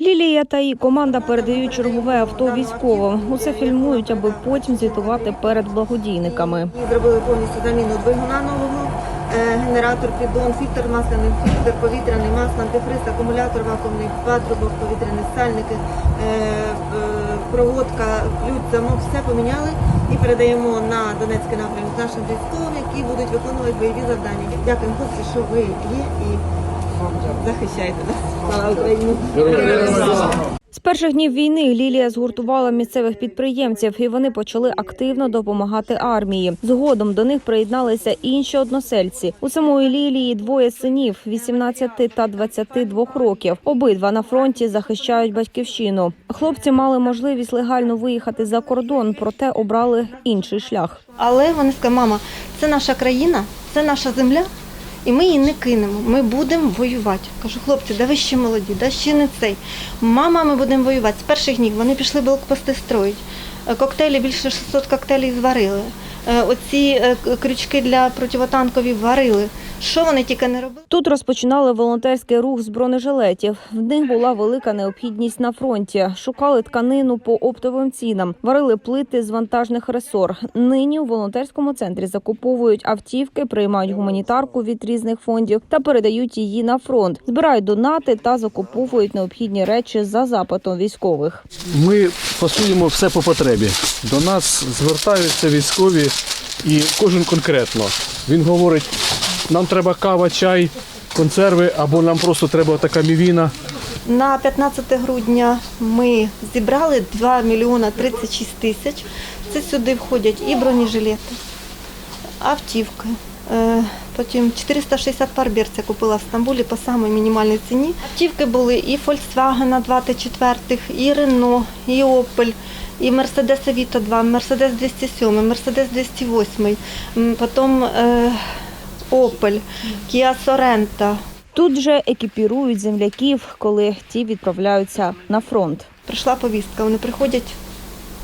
Лілія та її команда передають чергове авто військовим. Усе фільмують, аби потім звітувати перед благодійниками. Ми зробили повністю заміну двигуна нового, е, генератор, піддон, фільтр масляний, фільтр повітряний, масло, антифриз, акумулятор вакуумний, патрубок, повітряні сальники, е, е, проводка, ключ, замок, все поміняли і передаємо на Донецький напрямок нашим військовим, які будуть виконувати бойові завдання. Дякуємо, хлопці, що ви є і захищаєте нас. Слава Україні! З перших днів війни Лілія згуртувала місцевих підприємців, і вони почали активно допомагати армії. Згодом до них приєдналися інші односельці. У самої Лілії двоє синів 18 та 22 років. Обидва на фронті захищають батьківщину. Хлопці мали можливість легально виїхати за кордон, проте обрали інший шлях. Але вони сказали, мама, це наша країна, це наша земля, і ми її не кинемо. Ми будемо воювати. Кажу, хлопці, да ви ще молоді, да ще не цей. Мама, ми будемо воювати. З перших днів вони пішли блокпости строїть. Е, Коктейлі більше 600 коктейлів зварили. Е, Оці е, крючки для противотанкові варили. Що вони тільки не робили? Тут розпочинали волонтерський рух з бронежилетів. В них була велика необхідність на фронті. Шукали тканину по оптовим цінам, варили плити з вантажних ресор. Нині у волонтерському центрі закуповують автівки, приймають гуманітарку від різних фондів та передають її на фронт. Збирають донати та закуповують необхідні речі за запитом військових. Ми пасуємо все по потребі. До нас звертаються військові і кожен конкретно. Він говорить, нам треба кава, чай, консерви, або нам просто треба така мівіна. На 15 грудня ми зібрали 2 мільйона 36 тисяч. Це сюди входять і бронежилети, автівки. Е, Потім 460 пар берця купила в Стамбулі по самій мінімальній ціні. Автівки були і Volkswagen 24, і Renault, і Opel, і Mercedes Avito 2, Mercedes 207, Mercedes 208, м, потім е, Opel, Kia Sorento, Тут же екіпірують земляків, коли ті відправляються на фронт. Прийшла повістка, вони приходять.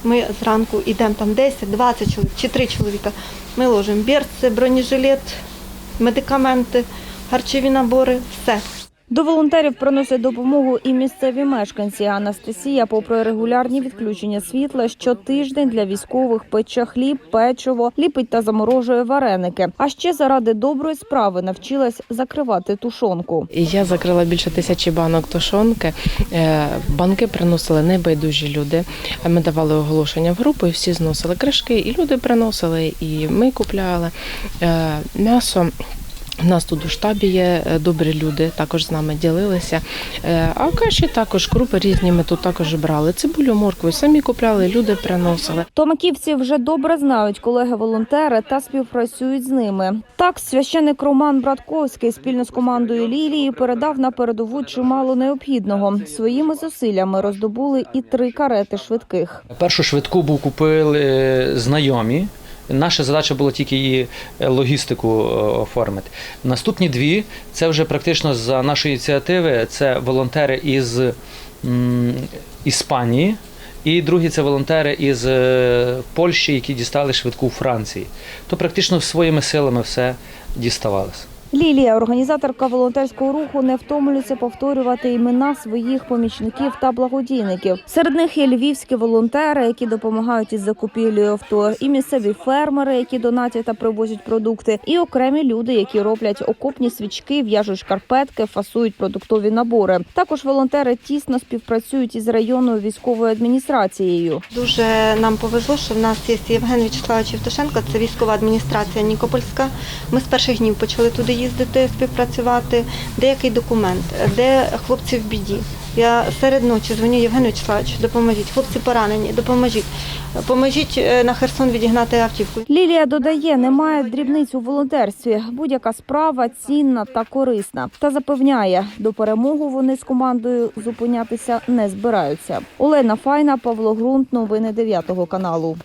Ми зранку йдемо там 10, 20 чоловік чи 3 чоловіка. Ми ложимо берці, бронежилет, медикаменти, харчові набори, все. До волонтерів приносять допомогу і місцеві мешканці. Анастасія, попри регулярні відключення світла, щотиждень для військових пече хліб, печиво, ліпить та заморожує вареники. А ще заради доброї справи навчилась закривати тушонку. Я закрила більше тисячі банок тушонки. Е, Банки приносили небайдужі люди. Ми давали оголошення в групу, і всі зносили кришки, і люди приносили, і ми купляли Е, м'ясо. У нас тут у штабі є е, добрі люди, також з нами ділилися. Е, А каші також крупи різні. Ми тут також брали. Цибулю, моркву самі купляли, люди приносили. Томаківці вже добре знають колеги-волонтери та співпрацюють з ними. Так, священик Роман Братковський спільно з командою Лілії передав на передову чимало необхідного. Своїми зусиллями роздобули і три карети швидких. Першу швидку був купили е, знайомі. Наша задача була тільки її е, логістику е, оформити. Наступні дві це вже практично за нашої ініціативи. Це волонтери із Іспанії, і другі це волонтери із е, Польщі, які дістали швидку у Франції. То практично своїми силами все діставалося. Лілія, організаторка волонтерського руху, не втомлюється повторювати імена своїх помічників та благодійників. Серед них є львівські волонтери, які допомагають із закупівлею авто, і місцеві фермери, які донатять та привозять продукти, і окремі люди, які роблять окопні свічки, в'яжуть шкарпетки, фасують продуктові набори. Також волонтери тісно співпрацюють із районною військовою адміністрацією. Дуже нам повезло, що в нас є Євген Вячеславович Євтушенко, це військова адміністрація Нікопольська. Ми з перших днів почали туди співпрацювати. Деякий документ, де хлопці в біді. Я серед ночі дзвоню Євгену Вячеславовичу, допоможіть. Хлопці поранені, допоможіть. Поможіть е, на Херсон відігнати автівку. Лілія додає, немає дрібниць у волонтерстві. Будь-яка справа цінна та корисна. Та запевняє, до перемоги вони з командою зупинятися не збираються. Олена Файна, Павло Грунт, новини 9 каналу.